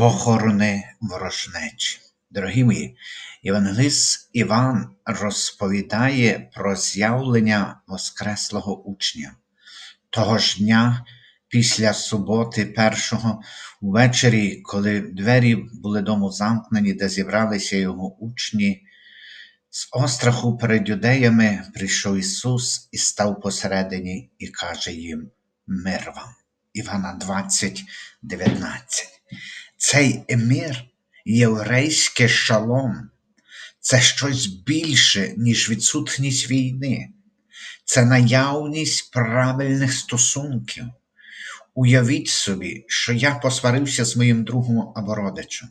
Похорони ворожнечі. Дорогі мої, Євангелист Іван розповідає про з'явлення Воскреслого учня. Того ж дня, після суботи першого, ввечері, коли двері були дому замкнені, де зібралися його учні, з остраху перед юдеями прийшов Ісус і став посередині і каже їм: Мир вам. Івана 20, 19. Цей емір, єврейське шалом, це щось більше, ніж відсутність війни, це наявність правильних стосунків. Уявіть собі, що я посварився з моїм другом або родичем.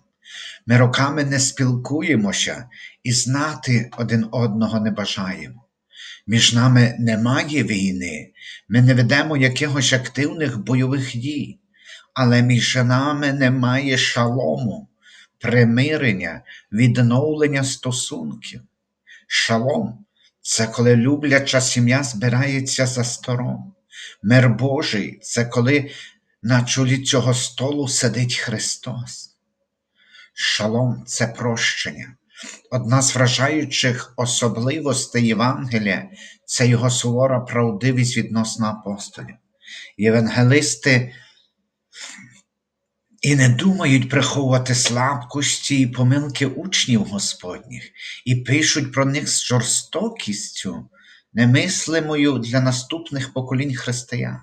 Ми роками не спілкуємося і знати один одного не бажаємо. Між нами немає війни, ми не ведемо якихось активних бойових дій, але між нами немає шалому, примирення, відновлення стосунків. Шалом це коли любляча сім'я збирається за столом. Мир Божий це коли на чолі цього столу сидить Христос. Шалом це прощення. Одна з вражаючих особливостей Євангелія це його сувора правдивість відносно апостолів. Євангелисти і не думають приховувати слабкості і помилки учнів Господніх, і пишуть про них з жорстокістю, немислимою для наступних поколінь християн.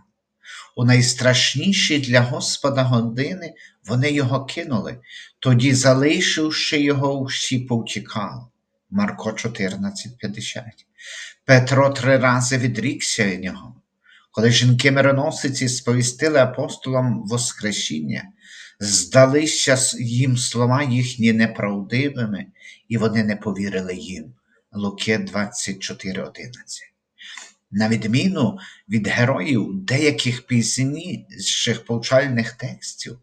У найстрашніші для Господа години вони його кинули, тоді, залишивши його, всі повтікали. Марко 14,50. Петро три рази відрікся від нього. Коли жінки мироносиці сповістили апостолам Воскресіння, здалися їм слова їхні неправдивими, і вони не повірили їм. Луки 24,11 на відміну від героїв деяких пізніших повчальних текстів,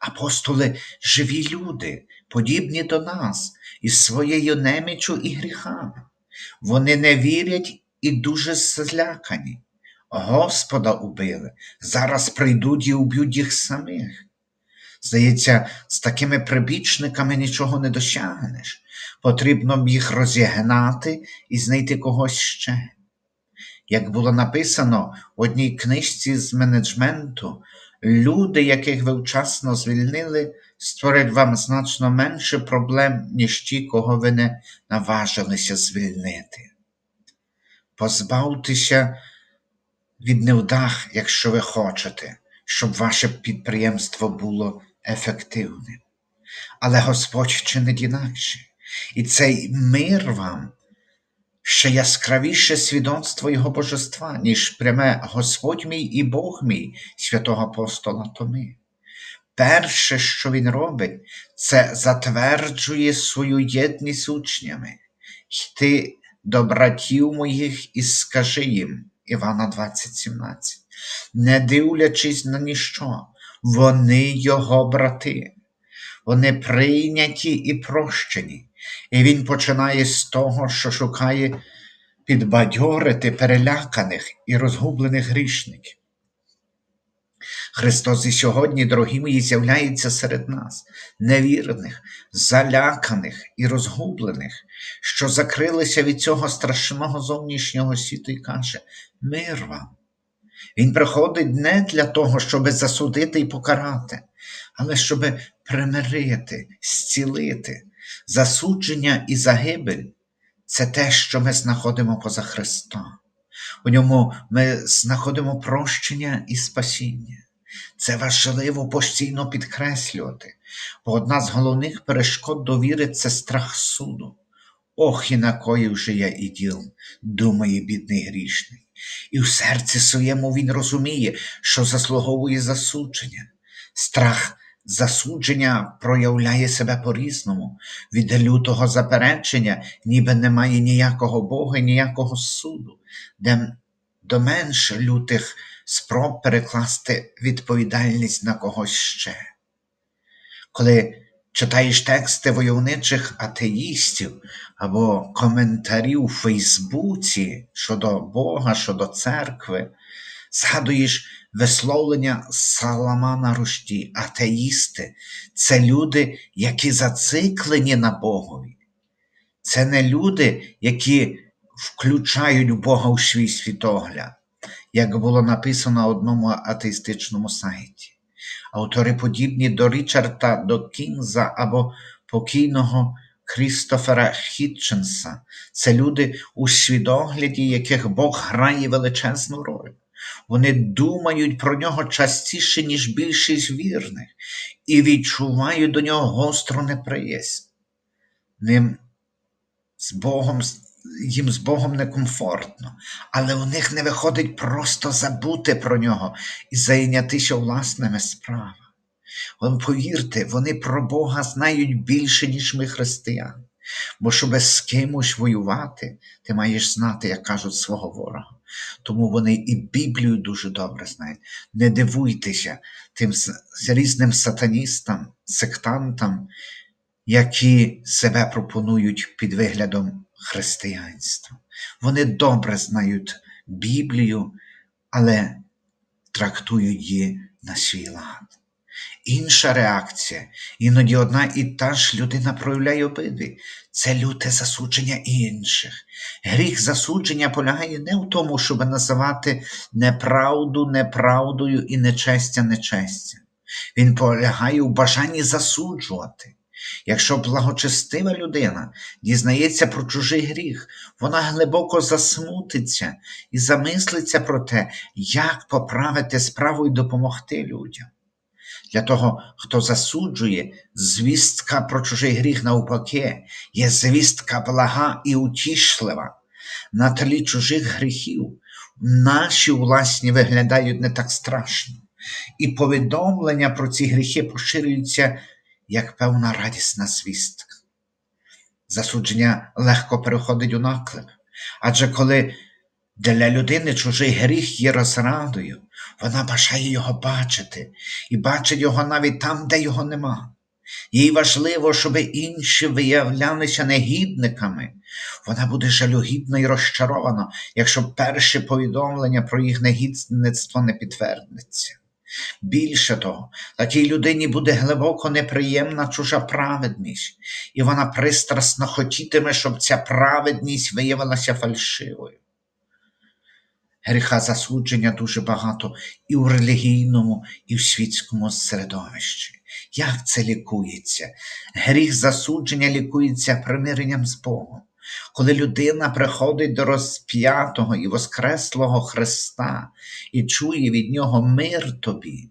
апостоли живі люди, подібні до нас, із своєю неміччю і гріхами. Вони не вірять і дуже злякані. Господа убили, зараз прийдуть і уб'ють їх самих. Здається, з такими прибічниками нічого не досягнеш. Потрібно б їх розігнати і знайти когось ще. Як було написано в одній книжці з менеджменту, люди, яких ви вчасно звільнили, створять вам значно менше проблем, ніж ті, кого ви не наважилися звільнити. Позбавтеся від невдах, якщо ви хочете, щоб ваше підприємство було ефективним. Але Господь чинить інакше, і цей мир вам ще яскравіше свідоцтво Його божества, ніж пряме Господь мій і Бог мій, святого апостола Томи. Перше, що він робить, це затверджує свою єдність учнями. Йти до братів моїх і скажи їм, Івана 20,17, не дивлячись на ніщо, вони його брати, вони прийняті і прощені. І він починає з того, що шукає підбадьорити переляканих і розгублених грішників. Христос і сьогодні, дорогі мої, з'являється серед нас, невірних, заляканих і розгублених, що закрилися від цього страшного зовнішнього світу і каже: Мир вам! Він приходить не для того, щоб засудити і покарати, але щоб примирити, зцілити, Засудження і загибель це те, що ми знаходимо поза Христом. У ньому ми знаходимо прощення і спасіння. Це важливо постійно підкреслювати, бо одна з головних перешкод довіри це страх суду. Ох, і накоїв же я і діл, думає бідний грішний. І в серці своєму він розуміє, що заслуговує засудження. Страх Засудження проявляє себе по-різному, від лютого заперечення, ніби немає ніякого Бога, ніякого суду, де до менш лютих спроб перекласти відповідальність на когось ще. Коли читаєш тексти войовничих атеїстів або коментарі у Фейсбуці щодо Бога, щодо церкви, згадуєш висловлення Саламана Рушді, атеїсти це люди, які зациклені на Богові. Це не люди, які включають Бога у свій світогляд, як було написано на одному атеїстичному сайті. Автори подібні до Річарда Докінза або покійного Крістофера Хітченса. Це люди, у свідогляді яких Бог грає величезну роль. Вони думають про нього частіше, ніж більшість вірних, і відчувають до нього гостру неприязнь. Ним з Богом, їм з Богом некомфортно, але у них не виходить просто забути про нього і зайнятися власними справами. Повірте, вони про Бога знають більше, ніж ми християни. Бо щоб з кимось воювати, ти маєш знати, як кажуть, свого ворога. Тому вони і Біблію дуже добре знають. Не дивуйтеся тим різним сатаністам, сектантам, які себе пропонують під виглядом християнства. Вони добре знають Біблію, але трактують її на свій лад. Інша реакція, іноді одна і та ж людина проявляє обидві. Це люте засудження інших. Гріх засудження полягає не в тому, щоб називати неправду неправдою і нечестя нечестя. Він полягає у бажанні засуджувати. Якщо благочестива людина дізнається про чужий гріх, вона глибоко засмутиться і замислиться про те, як поправити справу і допомогти людям. Для того, хто засуджує, звістка про чужий гріх навпаки, є звістка блага і утішлива. На тлі чужих гріхів наші власні виглядають не так страшно, і повідомлення про ці гріхи поширюються як певна радісна звістка. Засудження легко переходить у наклеп, адже коли для людини чужий гріх є розрадою, вона бажає його бачити і бачить його навіть там, де його нема. Їй важливо, щоб інші виявлялися негідниками. Вона буде жалюгідна і розчарована, якщо перше повідомлення про їх негідництво не підтвердиться. Більше того, такій людині буде глибоко неприємна чужа праведність, і вона пристрасно хотітиме, щоб ця праведність виявилася фальшивою. Гріха засудження дуже багато і в релігійному, і в світському середовищі. Як це лікується? Гріх засудження лікується примиренням з Богом. Коли людина приходить до розп'ятого і воскреслого Христа і чує від Нього мир тобі.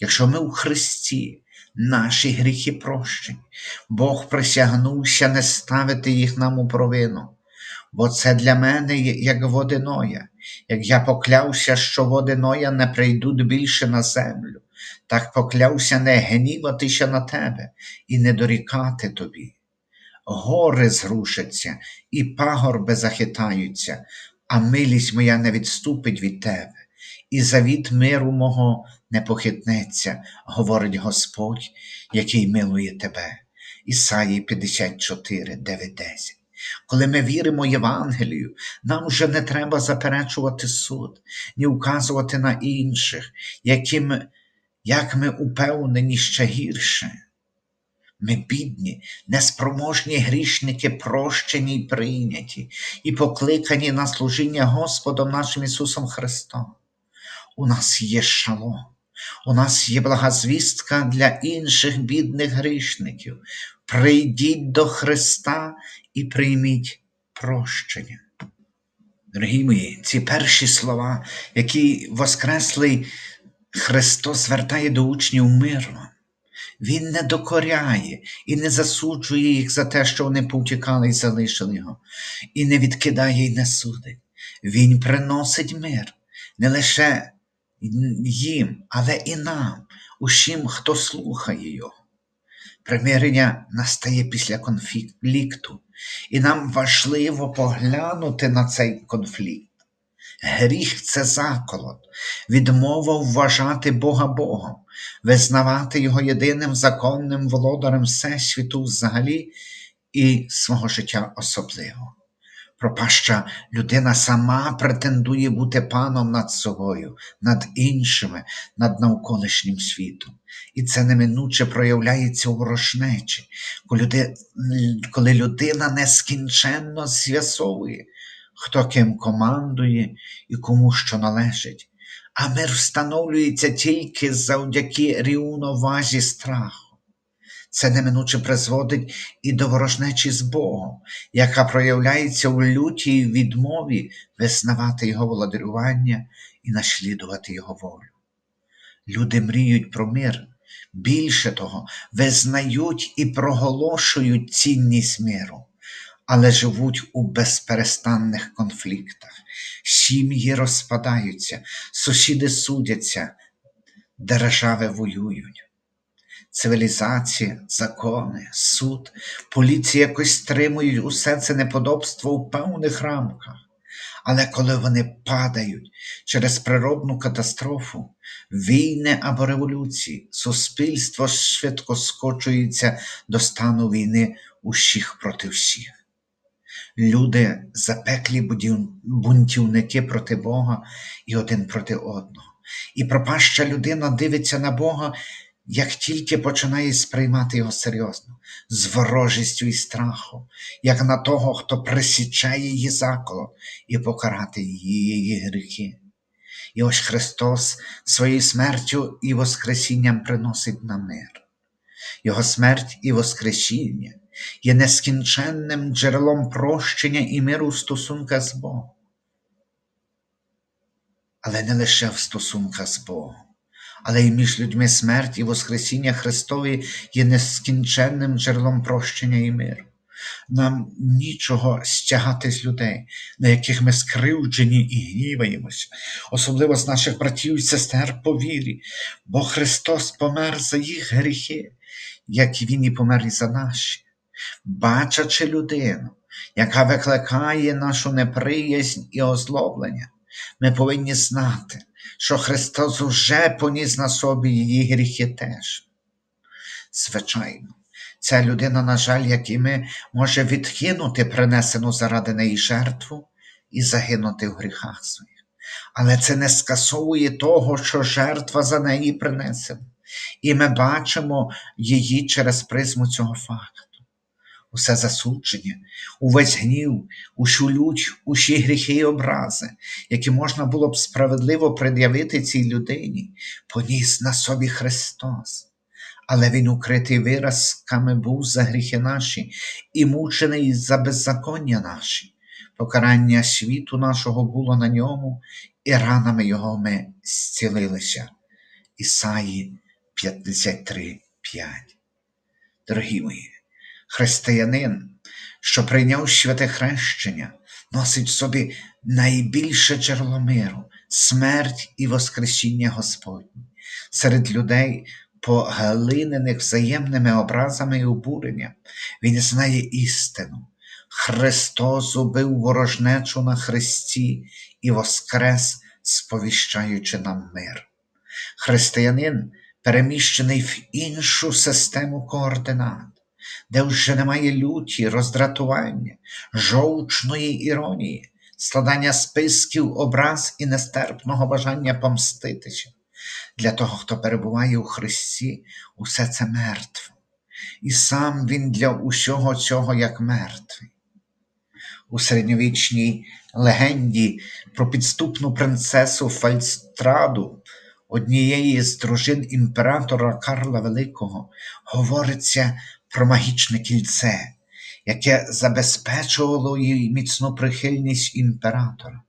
Якщо ми у Христі, наші гріхи прощені, Бог присягнувся не ставити їх нам у провину, бо це для мене як водиноя. Як я поклявся, що води Ноя не прийдуть більше на землю, так поклявся не гніватися на тебе і не дорікати тобі. Гори зрушаться, і пагорби захитаються, а милість моя не відступить від тебе, і завіт миру мого не похитнеться, говорить Господь, який милує тебе. Ісаї 54, 9, 10. Коли ми віримо Євангелію, нам вже не треба заперечувати суд, ні вказувати на інших, яким, як ми упевнені ще гірше. Ми бідні, неспроможні грішники, прощені й прийняті, і покликані на служіння Господом нашим Ісусом Христом. У нас є шалом, у нас є благозвістка для інших бідних грішників. Прийдіть до Христа і прийміть прощення. Дорогі мої, ці перші слова, які Воскреслий Христос звертає до учнів мир вам. Він не докоряє і не засуджує їх за те, що вони повтікали і залишили його, і не відкидає і не судить. Він приносить мир не лише їм, але і нам, усім, хто слухає його. Примирення настає після конфлікту, і нам важливо поглянути на цей конфлікт. Гріх це заколот, відмова вважати Бога Богом, визнавати Його єдиним законним володарем Всесвіту взагалі і свого життя особливо. Пропаща людина сама претендує бути паном над собою, над іншими, над навколишнім світом. І це неминуче проявляється у ворожнечі, коли коли людина нескінченно з'ясовує, хто ким командує і кому що належить. А мир встановлюється тільки завдяки рівновазі страху. Це неминуче призводить і до ворожнечі з Богом, яка проявляється в лютій відмові визнавати Його володарювання і наслідувати Його волю. Люди мріють про мир, більше того, визнають і проголошують цінність миру, але живуть у безперестанних конфліктах. Сім'ї розпадаються, сусіди судяться, держави воюють. Цивілізація, закони, суд, поліція якось стримують усе це неподобство у певних рамках. Але коли вони падають через природну катастрофу, війни або революції, суспільство швидко скочується до стану війни усіх проти всіх. Люди запеклі бунтівники проти Бога і один проти одного. І пропаща людина дивиться на Бога, як тільки починає сприймати його серйозно, з ворожістю і страхом, як на того, хто присічає її заколот і покарати її гріхи. І ось Христос своєю смертю і Воскресінням приносить нам мир. Його смерть і Воскресіння є нескінченним джерелом прощення і миру в стосунках з Богом. Але не лише в стосунках з Богом, але й між людьми смерть і Воскресіння Христові є нескінченним джерелом прощення і миру. Нам нічого стягати з людей, на яких ми скривджені і гніваємося, особливо з наших братів і сестер по вірі, бо Христос помер за їх гріхи, як і Він і помер і за наші. Бачачи людину, яка викликає нашу неприязнь і озлоблення, ми повинні знати, що Христос уже поніс на собі її гріхи теж. Звичайно, ця людина, на жаль, як і ми, може відкинути принесену заради неї жертву і загинути в гріхах своїх. Але це не скасовує того, що жертва за неї принесена. І ми бачимо її через призму цього факту. Усе засудження, увесь гнів, усю лють, усі гріхи і образи, які можна було б справедливо пред'явити цій людині, поніс на собі Христос. Але Він укритий виразками був за гріхи наші і мучений за беззаконня наші. Покарання світу нашого було на ньому, і ранами його ми зцілилися. Ісаї 53, 5. Дорогі мої, християнин, що прийняв святе хрещення, носить в собі найбільше джерело миру, смерть і Воскресіння Господнє. Серед людей, поглинених взаємними образами і обуренням, він знає істину. Христос убив ворожнечу на Христі і воскрес, сповіщаючи нам мир. Християнин переміщений в іншу систему координат, де вже немає люті, роздратування, жовчної іронії, складання списків образ і нестерпного бажання помститися. Для того, хто перебуває у Христі, усе це мертво. І сам Він для усього цього як мертвий. У середньовічній легенді про підступну принцесу Фальстраду, однієї з дружин імператора Карла Великого, говориться про магічне кільце, яке забезпечувало їй міцну прихильність імператора.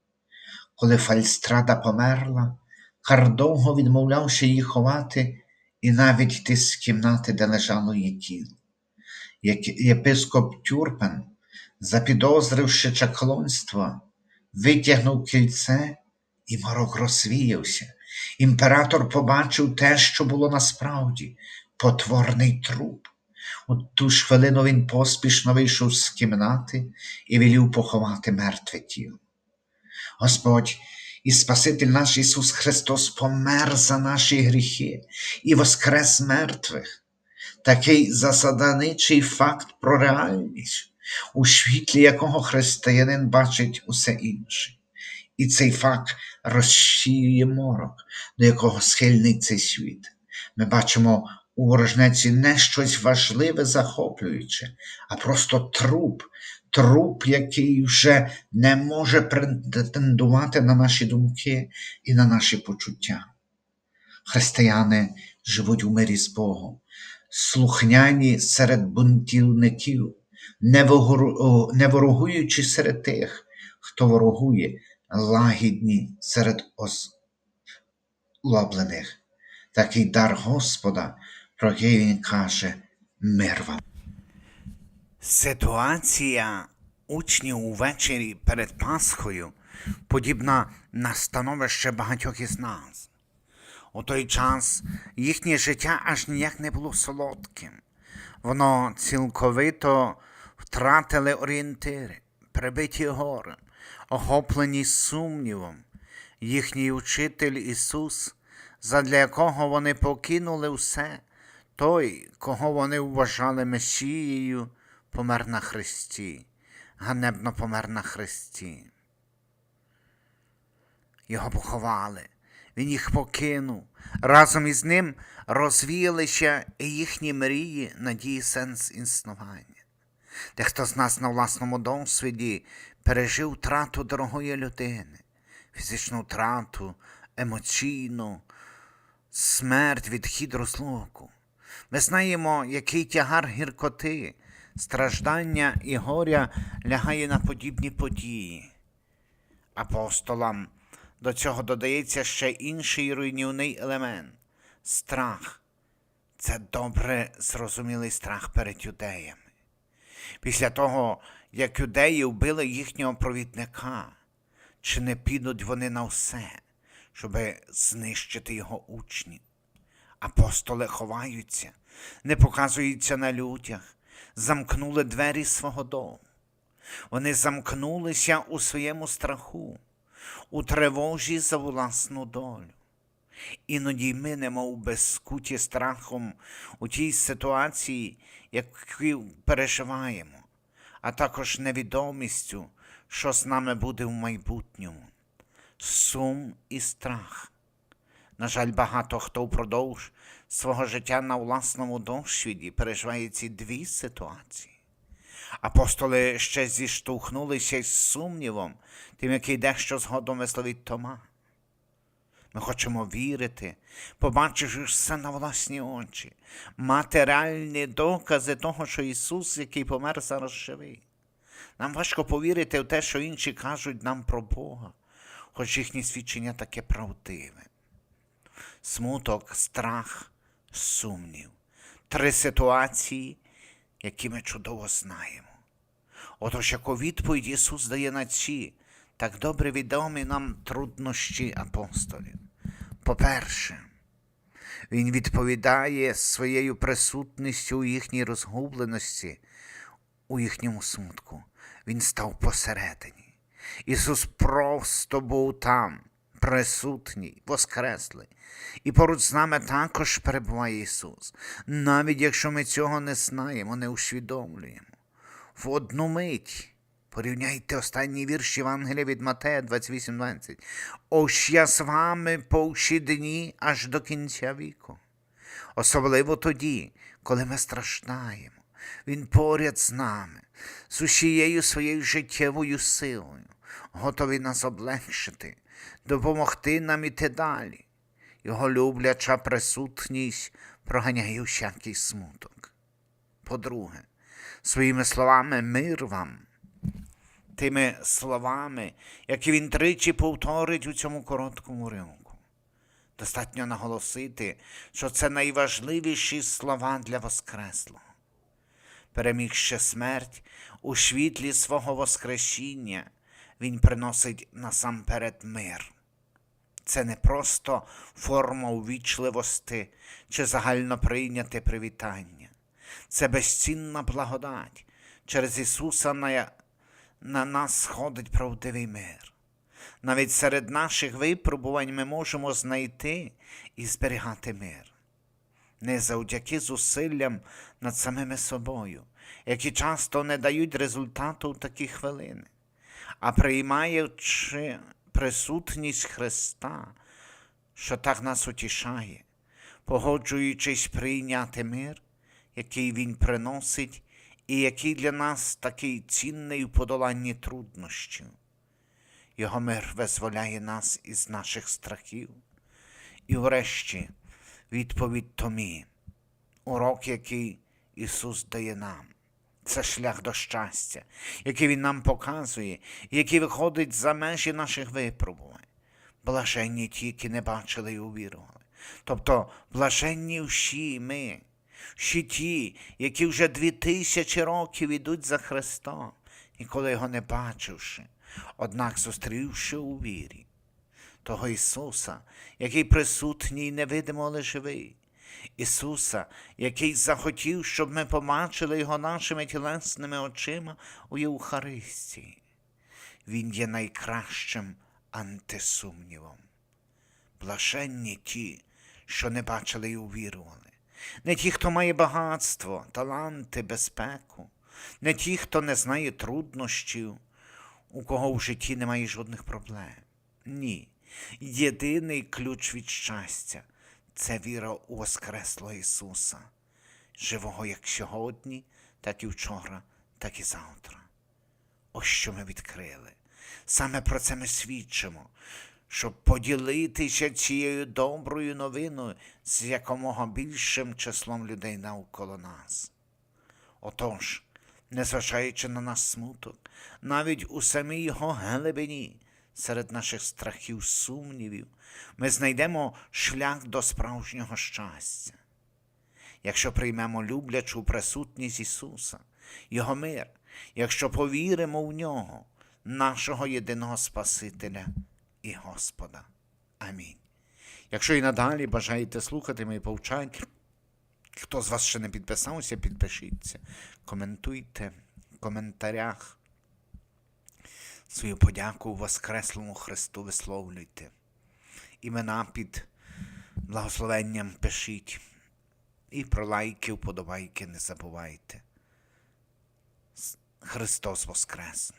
Коли Фальстрада померла, Кар довго відмовлявся її ховати і навіть йти з кімнати, де лежало її тіло. Єпископ Тюрпен, запідозривши чаклунство, витягнув кільце, і морок розвіявся. Імператор побачив те, що було насправді потворний труп. У ту ж хвилину він поспішно вийшов з кімнати і велів поховати мертве тіло. Господь і Спаситель наш Ісус Христос помер за наші гріхи і воскрес мертвих. Такий засаданичий факт про реальність, у світлі якого християнин бачить усе інше. І цей факт розсіює морок, до якого схильний цей світ. Ми бачимо у ворожнеці не щось важливе, захоплююче, а просто труп, труп, який вже не може претендувати на наші думки і на наші почуття. Християни живуть у мирі з Богом, слухняні серед бунтівників, не ворогуючи серед тих, хто ворогує, лагідні серед озлоблених. Такий дар Господа, про каже, мир вам. Ситуація учнів увечері перед Пасхою подібна на становище багатьох із нас. У той час їхнє життя аж ніяк не було солодким. Воно цілковито втратили орієнтири, прибиті горем, охоплені сумнівом. Їхній учитель Ісус, задля якого вони покинули все, той, кого вони вважали Месією, помер на хресті, ганебно помер на хресті. Його поховали, він їх покинув. Разом із ним розвіялися і їхні мрії, надії, сенс існування. Дехто з нас на власному досвіді пережив втрату дорогої людини, фізичну втрату, емоційну, смерть, відхід розлуку. Ми знаємо, який тягар гіркоти, страждання і горя лягає на подібні події. Апостолам до цього додається ще інший руйнівний елемент страх. Це добре зрозумілий страх перед юдеями. Після того, як юдеї вбили їхнього провідника, чи не підуть вони на все, щоб знищити його учнів? Апостоли ховаються, не показуються на людях, замкнули двері свого дому. Вони замкнулися у своєму страху, у тривожі за власну долю. Іноді ми, немов безкуті страхом у тій ситуації, яку переживаємо, а також невідомістю, що з нами буде в майбутньому. Сум і страх. На жаль, багато хто впродовж свого життя на власному досвіді переживає ці дві ситуації. Апостоли ще зіштовхнулися із сумнівом, тим, який дещо згодом висловить Тома. Ми хочемо вірити, побачивши все на власні очі, мати реальні докази того, що Ісус, який помер, зараз живий. Нам важко повірити в те, що інші кажуть нам про Бога, хоч їхнє свідчення таке правдиве. Смуток, страх, сумнів. Три ситуації, які ми чудово знаємо. Отож, яку відповідь Ісус дає на ці так добре відомі нам труднощі апостолів. По-перше, Він відповідає своєю присутністю у їхній розгубленості, у їхньому смутку. Він став посередині. Ісус просто був там, присутній, воскреслий. І поруч з нами також перебуває Ісус, навіть якщо ми цього не знаємо, не усвідомлюємо. В одну мить. Порівняйте останній вірш Євангелія від Матея 28.20. Ось я з вами по всі дні аж до кінця віку. Особливо тоді, коли ми страждаємо. Він поряд з нами, з усією своєю життєвою силою, готовий нас облегшити, допомогти нам іти далі. Його любляча присутність проганяє всякий смуток. По-друге, своїми словами мир вам тими словами, які він тричі повторить у цьому короткому римку. Достатньо наголосити, що це найважливіші слова для Воскреслого. Перемігши смерть у світлі свого Воскресіння, Він приносить насамперед мир. Це не просто форма увічливості чи загально прийняте привітання. Це безцінна благодать. Через Ісуса на на нас сходить правдивий мир. Навіть серед наших випробувань ми можемо знайти і зберігати мир. Не завдяки зусиллям над самими собою, які часто не дають результату в такі хвилини, а приймаючи присутність Христа, що так нас утішає, погоджуючись прийняти мир, який Він приносить, і який для нас такий цінний у подоланні труднощів. Його мир визволяє нас із наших страхів. І врешті відповідь Томі, урок, який Ісус дає нам. Це шлях до щастя, який Він нам показує, який виходить за межі наших випробувань. Блаженні ті, які не бачили і увірували. Тобто блаженні всі ми, всі ті, які вже дві тисячі років ідуть за Христом, ніколи його не бачивши, однак зустрівши у вірі того Ісуса, який присутній невидимо, але живий. Ісуса, який захотів, щоб ми побачили Його нашими тілесними очима у Євхаристії. Він є найкращим антисумнівом. Блаженні ті, що не бачили і увірували, не ті, хто має багатство, таланти, безпеку, не ті, хто не знає труднощів, у кого в житті немає жодних проблем. Ні. Єдиний ключ від щастя це віра у Воскреслого Ісуса, живого як сьогодні, так і вчора, так і завтра. Ось що ми відкрили. Саме про це ми свідчимо, щоб поділитися цією доброю новиною з якомога більшим числом людей навколо нас. Отож, незважаючи на наш смуток, навіть у самій його глибині, серед наших страхів, сумнівів, ми знайдемо шлях до справжнього щастя. Якщо приймемо люблячу присутність Ісуса, Його мир, якщо повіримо в Нього, нашого єдиного Спасителя і Господа. Амінь. Якщо і надалі бажаєте слухати мої повчання, хто з вас ще не підписався, підпишіться, коментуйте в коментарях. Свою подяку Воскреслому Христу висловлюйте. Імена під благословенням пишіть. І про лайки, вподобайки не забувайте. Христос Воскрес!